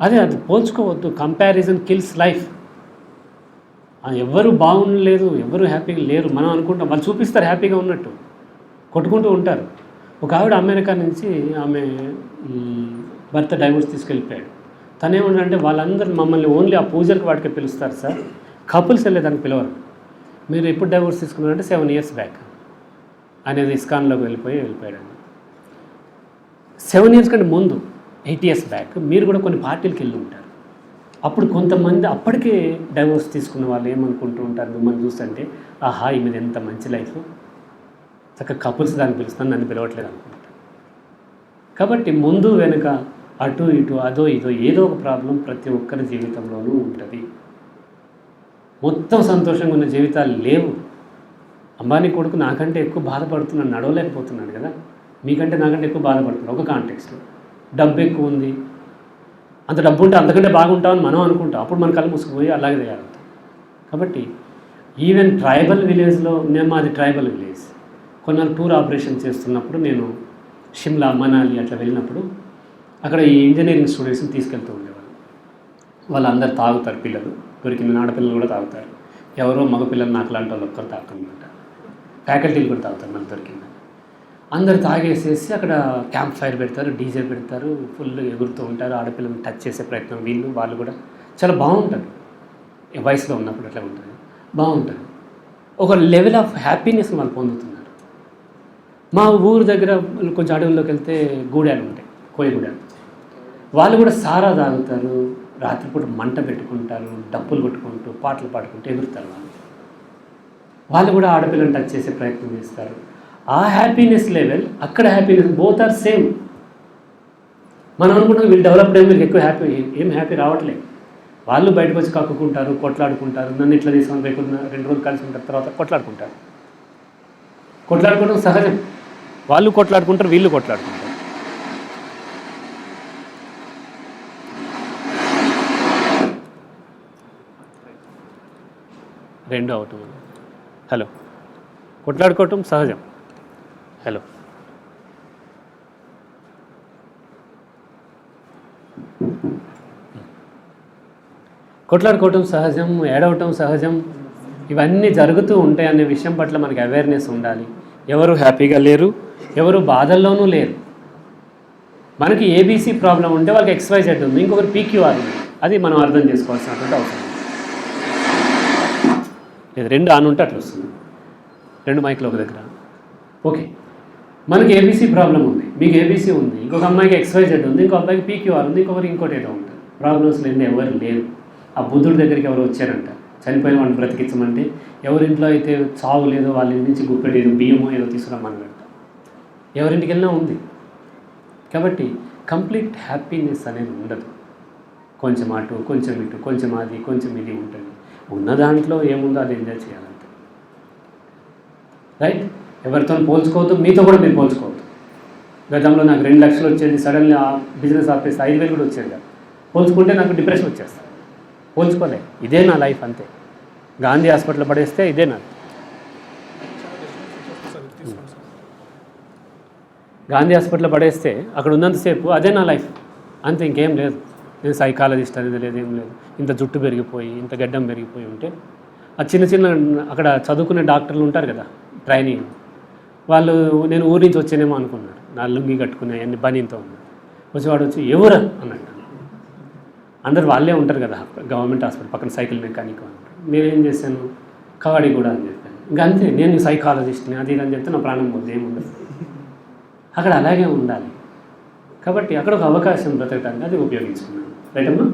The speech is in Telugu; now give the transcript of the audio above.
అదే అది పోల్చుకోవద్దు. కంపారిజన్ కిల్స్ లైఫ్ ఎవరు బాగుండలేదు ఎవరు హ్యాపీగా లేరు మనం అనుకుంటాం. వాళ్ళు చూపిస్తారు హ్యాపీగా ఉన్నట్టు. కొట్టుకుంటూ ఉంటారు. ఒక ఆవిడ అమెరికా నుంచి ఆమె భర్త డైవోర్స్ తీసుకెళ్ళిపోయాడు. తనేమంటే వాళ్ళందరూ మమ్మల్ని ఓన్లీ ఆ పూజలకు వాటికి పిలుస్తారు సార్. కపుల్స్ వెళ్ళేదానికి పిలవరు. మీరు ఎప్పుడు డైవోర్స్ తీసుకున్నారంటే సెవెన్ ఇయర్స్ బ్యాక్ అనేది ఇస్కాన్లోకి వెళ్ళిపోయి వెళ్ళిపోయాడు సెవెన్ ఇయర్స్ కంటే ముందు ఎయిట్ ఇయర్స్ బ్యాక్ మీరు కూడా కొన్ని పార్టీలకు వెళ్ళి ఉంటారు. అప్పుడు కొంతమంది అప్పటికే డైవోర్స్ తీసుకున్న వాళ్ళు ఏమనుకుంటూ ఉంటారు? మిమ్మల్ని చూస్తుంటే ఆహా ఈ మీద ఎంత మంచి లైఫ్. చక్కగా కపుల్స్ దాన్ని పిలుస్తాను నన్ను పిలవట్లేదు అనుకుంటాను కాబట్టి ముందు వెనుక అటు ఇటు అదో ఇదో ఏదో ఒక ప్రాబ్లం ప్రతి ఒక్కరి జీవితంలోనూ ఉంటుంది. మొత్తం సంతోషంగా ఉన్న జీవితాలు లేవు. అంబానీ కొడుకు నాకంటే ఎక్కువ బాధపడుతున్నాడు నడవలేకపోతున్నాడు కదా. మీకంటే నాకంటే ఎక్కువ బాధపడుతున్నాడు ఒక కాంటెక్స్లో డబ్బు ఎక్కువ ఉంది. అంత డబ్బు ఉంటే అంతకంటే బాగుంటామని మనం అనుకుంటాం. అప్పుడు మన కళ్ళు మూసుకుపోయి అలాగే తయారవుతాం. కాబట్టి ఈవెన్ ట్రైబల్ విలేజ్లో మేము మాది ట్రైబల్ విలేజ్ కొన్నాళ్ళు టూర్ ఆపరేషన్ చేస్తున్నప్పుడు నేను షిమ్లా మనాలి అట్లా వెళ్ళినప్పుడు అక్కడ ఈ ఇంజనీరింగ్ స్టూడెంట్స్ని తీసుకెళ్తూ ఉండేవాళ్ళు. వాళ్ళందరూ తాగుతారు పిల్లలు దొరికిన ఆడపిల్లలు కూడా తాగుతారు. ఎవరో మగపిల్లలు నాకు లాంటి వాళ్ళు ఒక్కరు తాగుతారనమాట ఫ్యాకల్టీలు కూడా తాగుతారు మనకు దొరికింది. అందరు తాగేసేసి అక్కడ క్యాంప్ ఫైర్ పెడతారు డీజే పెడతారు ఫుల్ ఎగురుతూ ఉంటారు ఆడపిల్లని టచ్ చేసే ప్రయత్నం. వీళ్ళు వాళ్ళు కూడా చాలా బాగుంటారు. వయసులో ఉన్నప్పుడు అట్లా ఉంటుంది. బాగుంటుంది. ఒక లెవెల్ ఆఫ్ హ్యాపీనెస్ వాళ్ళు పొందుతుంది మా ఊరు దగ్గర కొంచెం అడవుల్లోకి వెళ్తే గూడాలు ఉంటాయి కోయగూడాలు వాళ్ళు కూడా సారా తాగుతారు రాత్రిపూట మంట పెట్టుకుంటారు డప్పులు కొట్టుకుంటూ పాటలు పాడుకుంటూ ఎగురుతారు వాళ్ళు. వాళ్ళు కూడా ఆడపిల్లని టచ్ చేసే ప్రయత్నం చేస్తారు. ఆ హ్యాపీనెస్ లెవెల్ అక్కడ హ్యాపీనెస్ బోత్ ఆర్ సేమ్ మనం అనుకుంటాం వీళ్ళు డెవలప్డ్ అయ్యి వీళ్ళకి ఎక్కువ హ్యాపీ ఏం హ్యాపీ రావట్లేదు వాళ్ళు బయటకు వచ్చి కక్కుకుంటారు కొట్లాడుకుంటారు నన్ను ఇట్లా తీసుకొని రేపు రెండు రోజులు కలిసి ఉంటారు తర్వాత కొట్లాడుకుంటారు. కొట్లాడుకోవడం సహజం. వాళ్ళు కొట్లాడుకుంటారు వీళ్ళు కొట్లాడుకుంటారు. రెండు అవుట్ హలో. కొట్లాడుకోవటం సహజం. హలో. కొట్లాడుకోవటం సహజం ఏడవటం సహజం ఇవన్నీ జరుగుతూ ఉంటాయి అనే విషయం పట్ల మనకి అవేర్నెస్ ఉండాలి. ఎవరు హ్యాపీగా లేరు? ఎవరు బాధల్లోనూ లేరు. మనకి ఏబీసీ ప్రాబ్లం ఉంటే వాళ్ళకి ఎక్స్వైజెడ్ ఉంది. ఇంకొకరు పీక్యూఆర్ ఉంది. అది మనం అర్థం చేసుకోవాల్సినటువంటి అవసరం లేదు రెండు ఆన్ ఉంటే అట్లా వస్తుంది. రెండు మైక్లు ఒక దగ్గర. ఓకే. మనకి ఏబీసీ ప్రాబ్లం ఉంది. మీకు ఏబీసీ ఉంది. ఇంకొక అమ్మాయికి ఎక్స్వైజెడ్ ఉంది. ఇంకో అబ్బాయికి పీక్యూఆర్ ఉంది. ఇంకొకరు ఇంకోటి ఏదో ఉంటుంది. ప్రాబ్లమ్స్ లేని ఎవరు లేరు. ఆ బుద్ధుడి దగ్గరికి ఎవరు వచ్చారంట. చనిపోయిన వాళ్ళని బ్రతికించమంటే ఎవరింట్లో అయితే చావు లేదో వాళ్ళ ఇంటి నుంచి గుప్పెడు ఏదో బియ్యమో ఏదో తీసుకురామన్నాడు ఎవరింటికి వెళ్ళినా ఉంది. కాబట్టి కంప్లీట్ హ్యాపీనెస్ అనేది ఉండదు. కొంచెం అటు కొంచెం ఇటు కొంచెం అది కొంచెం ఇది ఉంటుంది. ఉన్న దాంట్లో ఏముందో అది ఎంజాయ్ చేయాలంటే రైట్ ఎవరితో పోల్చుకోవద్దు మీతో కూడా మీరు పోల్చుకోవద్దు. గతంలో నాకు రెండు లక్షలు వచ్చేది సడన్లీ ఆ బిజినెస్ ఆపేసి ఐదు వేలు కూడా వచ్చేది కదా. పోల్చుకుంటే నాకు డిప్రెషన్ వచ్చేస్తుంది. పోల్చుకోలే. ఇదే నా లైఫ్ అంతే. గాంధీ హాస్పిటల్ పడేస్తే ఇదే నా గాంధీ హాస్పిటల్ పడేస్తే అక్కడ ఉన్నంతసేపు అదే నా లైఫ్. అంతే ఇంకేం లేదు. నేను సైకాలజిస్ట్ అనేది లేదు ఏం లేదు. ఇంత జుట్టు పెరిగిపోయి ఇంత గడ్డం పెరిగిపోయి ఉంటే ఆ చిన్న చిన్న అక్కడ చదువుకునే డాక్టర్లు ఉంటారు కదా ట్రైనింగ్. వాళ్ళు నేను ఊరి నుంచి వచ్చానేమో అనుకున్నాడు నా లుంగి కట్టుకునే అన్ని బనీతో ఉన్నాడు వచ్చేవాడు వచ్చి ఎవరు? అన్నట్టు అందరు వాళ్ళే ఉంటారు కదా గవర్నమెంట్ హాస్పిటల్ పక్కన సైకిల్ మెకానిక్ అంటారు నేనేం చేశాను? కవాడి కూడా అని చెప్పాను. ఇంకా అంతే నేను సైకాలజిస్ట్ని అది ఇది అని చెప్తే నా ప్రాణం పోతే ఏముండదు. అక్కడ అలాగే ఉండాలి. కాబట్టి అక్కడ ఒక అవకాశం బ్రతకడానికి అది ఉపయోగించుకున్నాను రైట్ అమ్మా?